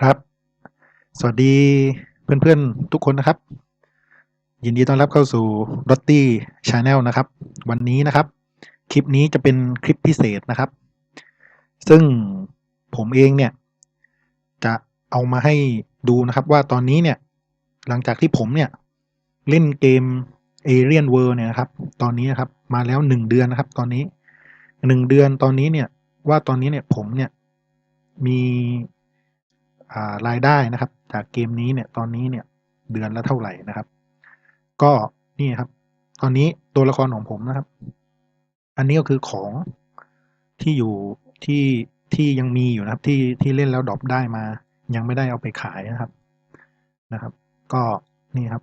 ครับ สวัสดีเพื่อนๆทุกคนนะครับ ยินดีต้อนรับเข้าสู่ r o t t y Channel นะครับ วันนี้นะครับ คลิปนี้จะเป็นคลิปพิเศษนะครับ ซึ่งผมเองเนี่ย จะเอามาให้ดูนะครับว่าตอนนี้เนี่ย หลังจากที่ผมเนี่ย เล่นเกม Alien World เนี่ยนะครับ ตอนนี้นะครับ มาแล้วหนึ่งเดือนนะครับ ตอนนี้หนึ่งเดือนตอนนี้เนี่ย ว่าตอนนี้เนี่ยผมเนี่ยมี รายได้นะครับ จากเกมนี้เนี่ยตอนนี้เนี่ยเดือนละเท่าไหร่นะครับ ก็นี่ครับ ตอนนี้ตัวละครของผมนะครับ อันนี้ก็คือของที่อยู่ที่ที่ยังมีอยู่นะครับ ที่ที่เล่นแล้วดรอปได้มา ยังไม่ได้เอาไปขายนะครับนะครับ ก็นี่ครับ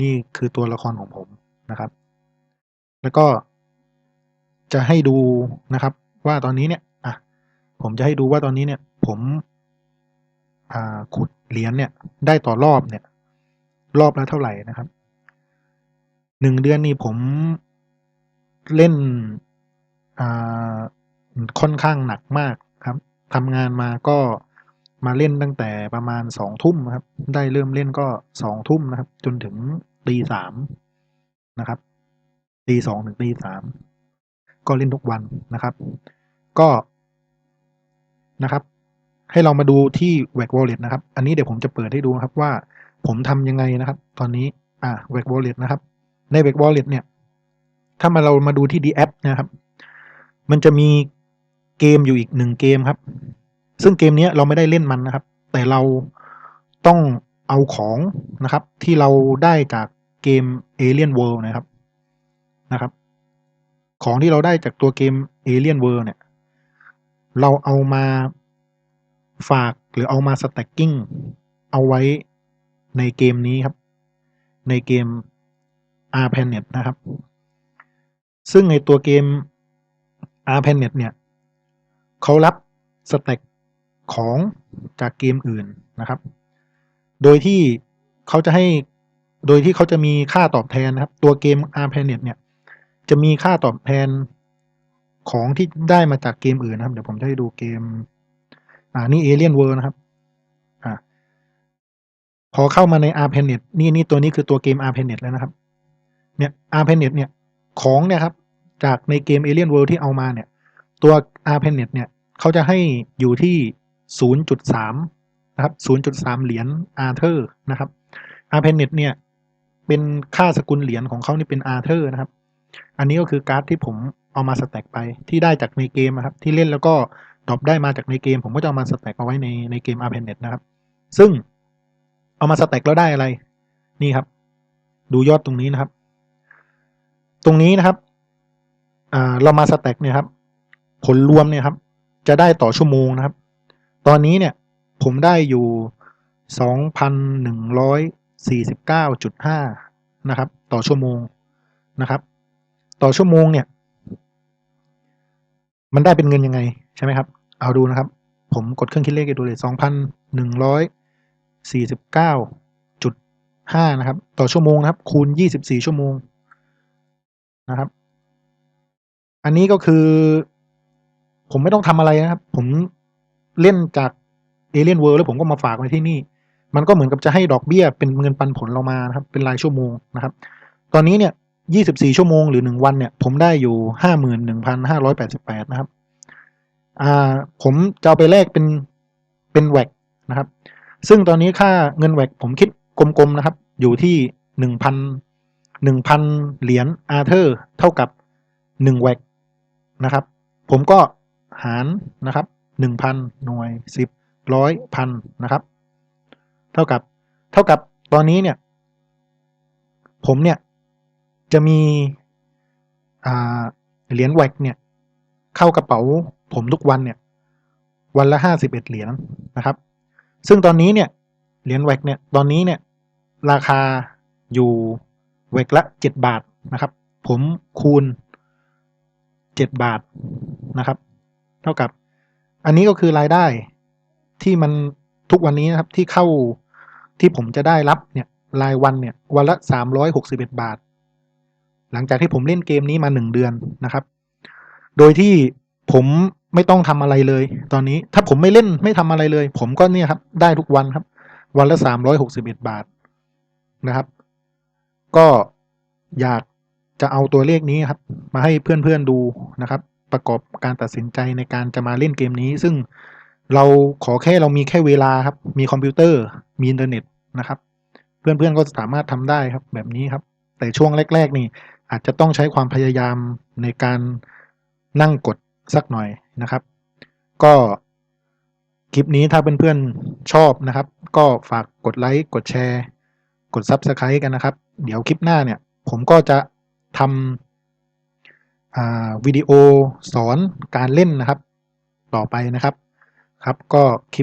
นี่คือตัวละครของผมนะครับ แล้วก็จะให้ดูนะครับ ว่าตอนนี้เนี่ยอะผมจะให้ดูว่าตอนนี้เนี่ย ผม ขุดเหรียญเนี่ยได้ต่อรอบเนี่ย รอบละเท่าไหร่นะครับหนึ่งเดือนนี่ผมเล่นค่อนข้างหนักมากครับทำงานมาก็มาเล่นตั้งแต่ประมาณสองทุ่มครับ ได้เริ่มเล่นก็สองทุ่มนะครับ จนถึงตีสามนะครับตีสองถึงตีสามก็เล่นทุกวันนะครับ ก็นะครับ ให้เรามาดูที่ w a c Wallet นะครับ อันนี้เดี๋ยวผมจะเปิดให้ดูนะครับว่าผมทำยังไงนะครับ ตอนนี้อ่า w a c Wallet นะครับ ใน w a c Wallet เนี่ย ถ้ามาเรามาดูที่ D app นะครับ มันจะมีเกมอยู่อีกหนึ่งเกมครับ ซึ่งเกมนี้เราไม่ได้เล่นมันนะครับ แต่เราต้องเอาของนะครับ ที่เราได้จากเกม Alien World นะครับนะครับ ของที่เราได้จากตัวเกม Alien World เนี่ย เราเอามา ฝากหรือเอามา stacking เอาไว้ในเกมนี้ครับ ในเกม R Planet นะครับ ซึ่งในตัวเกม R Planet เนี่ยเขารับสแต็กของจากเกมอื่นนะครับ โดยที่เขาจะให้ โดยที่เขาจะมีค่าตอบแทนนะครับ ตัวเกม R Planet เนี่ย จะมีค่าตอบแทนของที่ได้มาจากเกมอื่นนะครับ เดี๋ยวผมจะให้ดูเกม อ่านี่ Alien World นะครับอ่าพอเข้ามาใน R Planet นี่นี่ตัวนี้คือตัวเกม R Planet แล้วนะครับ เนี่ย R Planet เนี่ยของเนี่ยครับ จากในเกม Alien World ที่เอามาเนี่ย ตัว R Planet เนี่ยเขาจะให้อยู่ที่ 0.3 นะครับ 0.3 เหรียญ Arthur นะครับ R Planet เนี่ยเป็นค่าสกุลเหรียญของเขานี่เป็น Arthur นะครับ อันนี้ก็คือการ์ดที่ผมเอามาสแต็กไปที่ได้จากในเกมนะครับ ที่เล่นแล้วก็ ดรอปได้มาจากในเกม ผมก็จะเอามาสแต็กเอาไว้ในในเกม r p n e t นะครับ ซึ่งเอามาสแต็กแล้วได้อะไร นี่ครับ ดูยอดตรงนี้นะครับ ตรงนี้นะครับอ่าเรามาสแต็กเนี่ยครับ ผลรวมเนี่ยครับ จะได้ต่อชั่วโมงนะครับ ตอนนี้เนี่ย ผมได้อยู่สองพันหนึ่งร้อยสี่สิบเก้าจุดห้านะครับ ต่อชั่วโมงนะครับ ต่อชั่วโมงเนี่ย มันได้เป็นเงินยังไงใช่ไหมครับ เอาดูนะครับ ผมกดเครื่องคิดเลขดูเลยสองพันหนึ่งร้อยสี่สิบเก้าจุดห้านะครับ ต่อชั่วโมงนะครับ คูณยี่สิบสี่ชั่วโมงนะครับ อันนี้ก็คือ ผมไม่ต้องทำอะไรนะครับ ผมเล่นจากเอเลียนเวิร์แล้วผมก็มาฝากไว้ที่นี่ มันก็เหมือนกับจะให้ดอกเบี้ยเป็นเงินปันผลเรามานะครับ เป็นรายชั่วโมงนะครับ ตอนนี้เนี่ย 24ชั่วโมงหรือ1วันเนี่ย ผมได้อยู่51,588นะครับ อ่า ผมจะเอาไปแลกเป็นเป็นแวกนะครับ ซึ่งตอนนี้ค่าเงินแวกผมคิดกลมๆนะครับ อยู่ที่1,000 1,000เหรียญอาเธอร์ เท่ากับ1แวกนะครับ ผมก็หารนะครับ1,000หน่วย10ร้อยพันนะครับ เท่ากับ เท่ากับตอนนี้เนี่ย ผมเนี่ย จะมีเหรียญแวกเนี่ยเข้ากระเป๋าผมทุกวันเนี่ยวันละห้าสิบเอ็ดเหรียญนะครับ ซึ่งตอนนี้เนี่ยเหรียญแวกเนี่ยตอนนี้เนี่ยราคาอยู่แวกละเจ็ดบาทนะครับ ผมคูณเจ็ดบาทนะครับ เท่ากับ อันนี้ก็คือรายได้ที่มันทุกวันนี้นะครับที่เข้าที่ผมจะได้รับเนี่ยรายวันเนี่ยวันละสามร้อยหกสิบเอ็ดบาท หลังจากที่ผมเล่นเกมนี้มาหนึ่งเดือนนะครับ โดยที่ผมไม่ต้องทำอะไรเลย ตอนนี้ถ้าผมไม่เล่นไม่ทำอะไรเลย ผมก็เนี่ยครับ ได้ทุกวันครับ วันละสามร้อยหกสิบเอ็ดบาทนะครับ ก็อยากจะเอาตัวเลขนี้ครับ มาให้เพื่อนๆดูนะครับ ประกอบการตัดสินใจในการจะมาเล่นเกมนี้ ซึ่งเราขอแค่เรามีแค่เวลาครับ มีคอมพิวเตอร์มีอินเทอร์เน็ตนะครับ เพื่อนๆก็สามารถทำได้ครับ แบบนี้ครับ แต่ช่วงแรก ๆ นี่ อาจจะต้องใช้ความพยายามในการนั่งกดสักหน่อยนะครับ ก็คลิปนี้ถ้าเพื่อนๆชอบนะครับ ก็ฝากกดไลค์กดแชร์ กด Subscribe กันนะครับ เดี๋ยวคลิปหน้าเนี่ย ผมก็จะทำวิดีโอสอนการเล่นนะครับ ต่อไปนะครับครับก็คลิป